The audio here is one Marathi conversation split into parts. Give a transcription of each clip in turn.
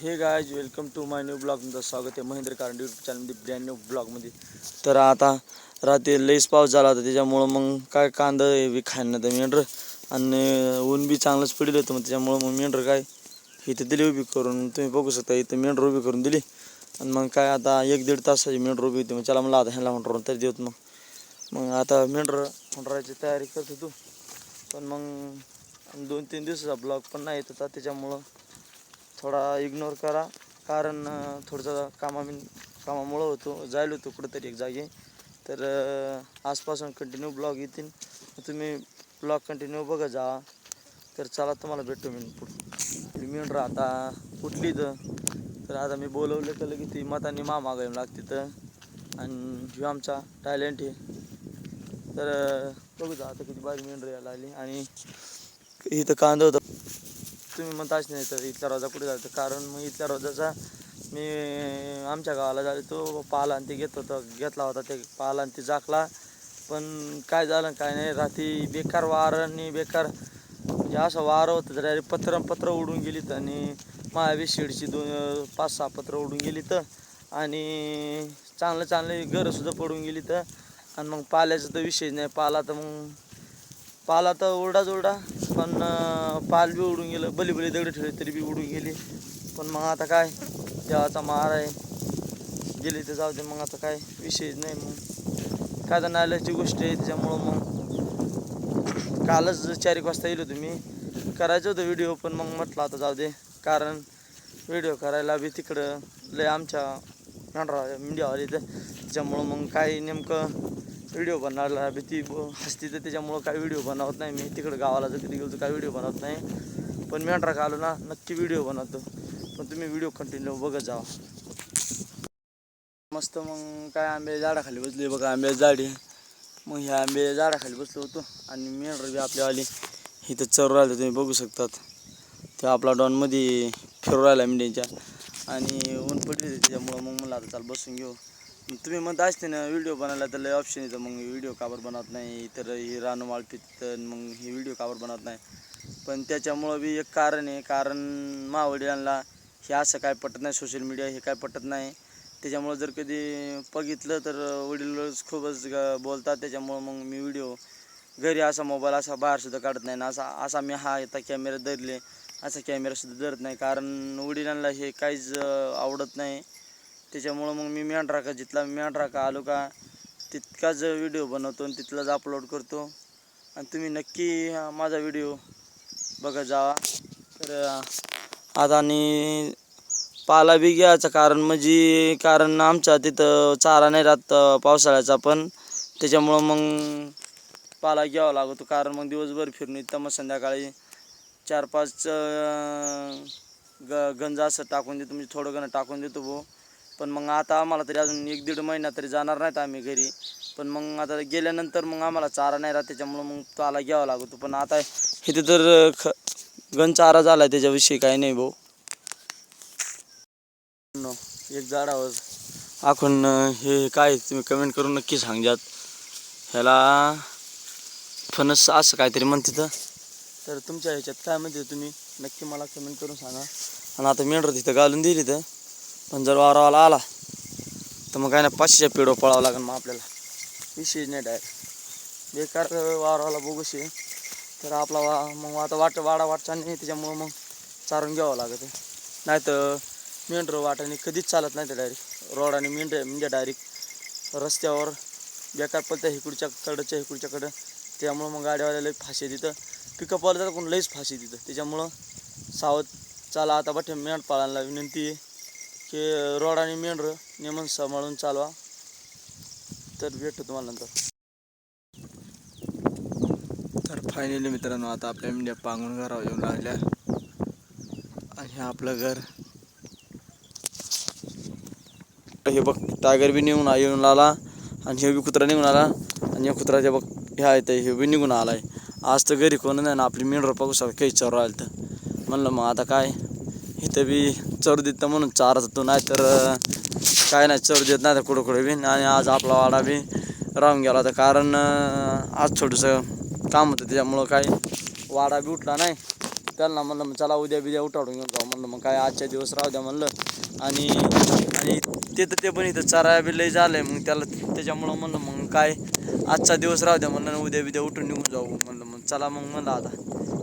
Hey guys welcome to my new blog तुमचं स्वागत आहे महेंद्र कारंड यूट्यूब चॅनलमध्ये ब्रँड न्यू ब्लॉगमध्ये तर आता रात्री लईच पाऊस झाला होता त्याच्यामुळं मग काय कांदा बी खायला तर मेंढर. आणि ऊन बी चांगलंच पडलं होतं मग त्याच्यामुळं मग मेंढर काय इथं दिली उभी करून. तुम्ही बघू शकता इथं मेंढर उभी करून दिली. आणि मग काय आता एक दीड तासाची मेंढर उभी होती मग चला मला आता ह्याला म्हणतो तरी देत मग. मग आता मेंढर म्हणरायची तयारी करत होतो. पण मग दोन तीन दिवसाचा ब्लॉग पण नाही येत होता त्याच्यामुळं थोडा इग्नोर करा. कारण थोडंसं कामा कामामुळं होतो जायला होतो कुठंतरी एक जागी. तर आजपासून कंटिन्यू ब्लॉग येतील. तुम्ही ब्लॉग कंटिन्यू बघत जा. तर चला तुम्हाला भेटतो मी पुढं. मी म्हणतो आता कुठली तर तर आता मी बोलवलं तर लगेच ती मतांनी मामा गायला लागते तर आणि ह्यो आमचा टॅलेंट आहे. तर बघू जा आता किती बारी मेंढर यायला लागली. आणि इथं कांदा होता. तुम्ही म्हणत नाही तर इथला रोजा कुठे जातो? कारण मग इथल्या रोजाचा मी आमच्या गावाला झाले तो पाला आणि ते घेत होता घेतला होता ते पाला आणि ते झाकला. पण काय झालं काय नाही रात्री बेकार वारं आणि बेकार म्हणजे असं वारं होतं तर पत्र पत्र उडून गेलीत आणि महावीर शेडची दोन पाच सहा पत्र उडून गेली तर आणि चांगलं चांगले घरंसुद्धा पडून गेली तर आणि मग पाल्याचा तर विषय नाही पाला तर मग पाला तर उरडाच उरडा पण पाल बी उडून गेलं. बली बली दगड ठेवले तरी बी उडून गेली. पण मग आता काय? देवाचा मार आहे. गेली तर जाऊ दे मग आता काय? विषयच नाही मग. काय तर नाल्याची गोष्ट आहे त्याच्यामुळं मग. कालच चार एक वाजता येलो तुम्ही करायचं होतं व्हिडिओ पण मग म्हटलं आता जाऊ दे. कारण व्हिडिओ करायला बी तिकडं लय आमच्या मेंढरा मीडियावाले तर त्याच्यामुळं मग काय नेमकं व्हिडिओ बनवायला भीती हसती तर त्याच्यामुळं काय व्हिडिओ बनवत नाही. मी तिकडं गावाला जर कधी गेलो तर काय व्हिडिओ बनवत नाही. पण मेंढरा का आलो ना नक्की व्हिडिओ बनवतो. पण तुम्ही व्हिडिओ कंटिन्यू बघत जावा मस्त मग काय आंबे झाडाखाली बसले बघा आंबे झाडी. मग ह्या आंबे झाडाखाली बसलो होतो आणि मेंढर बी आपल्यावाली इथं चर राहिलं तुम्ही बघू शकतात. ते आपला डॉनमध्ये फिरू राहिला मेंढ्यांच्या. आणि ऊन पडली त्याच्यामुळं. मग मला आता चाल बसून घेऊ. तुम्ही म्हणता असते ना व्हिडिओ बनायला तर लय ऑप्शन येतं मग व्हिडिओ काबर बनवत नाही तर ही रानू माळपीत तर मग ही व्हिडिओ काबर बनवत नाही. पण त्याच्यामुळं बी एक कारण आहे कारण मावडिलांना हे असं काय पटत नाही सोशल मीडिया हे काय पटत नाही. त्याच्यामुळं जर कधी बघितलं तर वडील खूपच बोलतात त्याच्यामुळं मग मी व्हिडिओ घरी असा मोबाईल असा बाहेरसुद्धा काढत नाही. ना असा असा मी हा येता कॅमेरा धरले असा कॅमेरासुद्धा धरत नाही. कारण वडिलांना हे काहीच आवडत नाही. त्याच्यामुळं मग मी मेंढराका जिथला मेंढराका आलो का तितकाच व्हिडिओ बनवतो आणि तिथलाच अपलोड करतो. आणि तुम्ही नक्की माझा व्हिडिओ बघत जावा. तर आता आणि पाला बी घ्यायचं कारण म्हणजे कारण आमच्या तिथं चारा नाही राहत पावसाळ्याचा पण. त्याच्यामुळं मग पाला घ्यावा लागतो. कारण मग दिवसभर फिरून येतं मग संध्याकाळी चार पाच ग गंज असं टाकून देतो म्हणजे थोडं गणं टाकून देतो भाऊ. पण मग आता आम्हाला तरी अजून एक दीड महिना तरी जाणार नाहीत आम्ही घरी. पण मग आता गेल्यानंतर मग आम्हाला चारा नाही राहत त्याच्यामुळं मग त्याला घ्यावा लागतो. पण आता इथे तर ख गण चारा झाला आहे त्याच्याविषयी काही नाही भाऊ. एक झाडावर आपण हे काय तुम्ही कमेंट करून नक्की सांगजात. ह्याला फणस असं काहीतरी म्हणते तर तर तुमच्या ह्याच्यात काय म्हणते तुम्ही? नक्की मला कमेंट करून सांगा. आणि आता मेंढर तिथं घालून दिली तर? पण जर वारावाला आला तर मग काय ना पाचशेच्या पेडो पळावं लागेल मग आपल्याला. विशेष नाही डायरेक्ट बेकार वारावाला बघूशी तर आपला वा मग आता वाट वाडा वाटचा नाही त्याच्यामुळं मग चारून घ्यावं लागत. नाही तर मेंढर वाटाने कधीच चालत नाही तर डायरेक्ट रोड आणि म्हणजे डायरेक्ट रस्त्यावर बेकार पडतं हिकडच्या कडच्या हिकडच्याकडं त्यामुळं मग गाडीवाल्याला फाशी देतं. पिकअप तर कोण लईच फाशी देतं. त्याच्यामुळं सावध चाला. आता बठे मेंढ पाळायला विनंती आहे. की रोड आणि मेंढर नेमन सांभाळून चालवा. तर भेटतो तुम्हाला नंतर. तर फायनली मित्रांनो आता आपल्या मेंढ्या पांगून घरावर येऊन लागल्या आणि आपलं घर. हे बघ टायगर बी निघून येऊन आला. आणि हे बी कुत्रा निघून आला. आणि या कुत्राच्या बघ ह्या आहे हे बी निघून आला आहे आज तर घरी कोण नाही ना आपली मेंढर पाहू शकता काही चर राहिलं तर म्हणलं मग आता काय? इथं बी चर देतं म्हणून चारा जातो नाही तर काय नाही चर देत नाही तर कुठं कुठे बी. आणि आज आपला वाडा बी राहून गेला होता कारण आज थोडंसं काम होतं त्याच्यामुळं काय वाडा बी उठला नाही. त्यांना म्हणलं मग चला उद्या बिद्या उठाडून घेऊन जाऊ म्हणलं. मग काय आजच्या दिवस राहू द्या म्हणलं. आणि आणि ते तर ते पण इथं चराया बी लई झालं आहे मग त्याला त्याच्यामुळं म्हणलं मग काय आजचा दिवस राहू द्या म्हणलं उद्या बिद्या उठून निघून जाऊ म्हणलं. मग चला मग म्हणलं आता.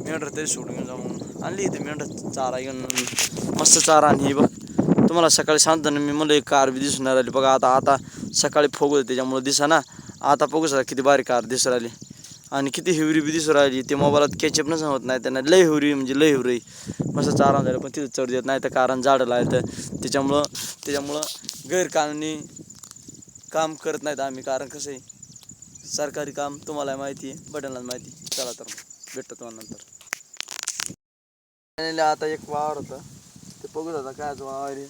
मेंढर तरी सोडून घेऊन जाऊ मग आणली इथे मेंढा चारा घेऊन मस्त चारा आणि हे बघ. तुम्हाला सकाळी सांगताना मी मला एक कार बी दिसून नाही राहिली. बघा आता आता सकाळी फोग त्याच्यामुळे त्याच्यामुळं दिसा ना. आता बघू सर किती बारीक कार दिसू राहिली. आणि किती हिवरी बी दिसू राहिली. ते मोबाईलात कॅचअप नसं होत नाही. त्यांना लय हिवरी म्हणजे लय हिवरी. मस्त चारा झालं पण तिथं चढ देत नाही. तर कारण झाडं लावलं त्याच्यामुळं त्याच्यामुळं गैरकानूनी काम करत नाहीत आम्ही. कारण कसं आहे सरकारी काम तुम्हाला माहिती आहे बटनला माहिती चला तर मग भेटतो तुम्हाला नंतर. आता एक वावर होता. ते बघू आता काय वावर आहे.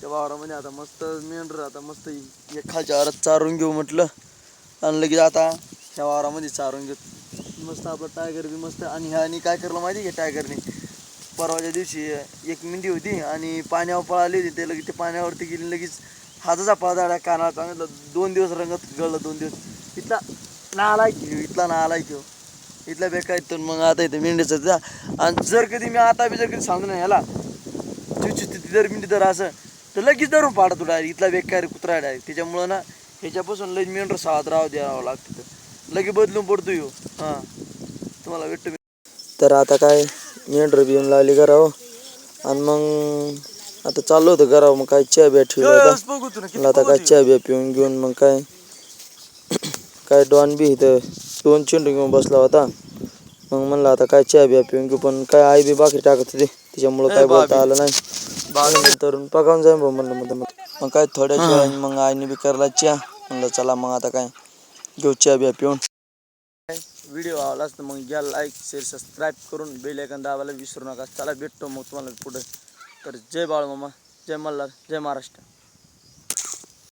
त्या वावरामध्ये आता मस्त मेंढर आता मस्त एक खालच्या वावरात चारून घेऊ म्हटलं. आणि लगेच आता ह्या वावरामध्ये चारून घेऊ. मस्त आपलं टायगर बी मस्त आणि ह्यानी काय करलं माहिती आहे का टायगरने परवाच्या दिवशी एक मिंडी होती आणि पाण्यावर पळाली होती. ते लगेच ते पाण्यावरती गेली लगेच हाताचा पळा कानाला चांगलं दोन दिवस रंगत गळलं दोन दिवस. इथला नाला घेऊ इथला नाला घेऊ इथला बेकार तर मग आता इथं मेंढीचं जा. आणि जर कधी मी आता बी जर कधी सांगू ना ह्याला तिथे जर मिनिट जर असं तर लगेच धरून पाडत तुला. इथला बेकार कुत्रा डायरेक्ट त्याच्यामुळं ना ह्याच्यापासून लई मेंढर सावध राहू द्यावं लागतं. तर लगे बदलून पडतो येऊ हां. तुम्हाला भेटतो तर आता काय मेंढर बी येऊन लागली घरावर. आणि मग आता चाललो होतं घरावर. मग काय चहा बिया ठेवला आता काय चहा बिया पिऊन घेऊन मग काय काय डॉन बी इथं. दोन चेंडू घेऊन बसला होता. मग म्हणलं आता काय चहा बिया पिऊन घेऊ पण काय आई बी बाकी टाकत होती. त्याच्यामुळं काय बोलता आलं नाही. नंतर पकावून जाईन भाऊ म्हणलं मग मग काय थोड्या वेळाने मग आईने बी करला चहा. म्हणलं चला मग आता काय घेऊ चहा बिया पिऊन. व्हिडिओ आवडला तर मग घ्या लाईक शेअर सबस्क्राईब करून बेल ऐकून दाबायला विसरू नका. चला भेटतो मग तुम्हाला पुढे. तर जय बाळ मामा जय मल्हार जय महाराष्ट्र.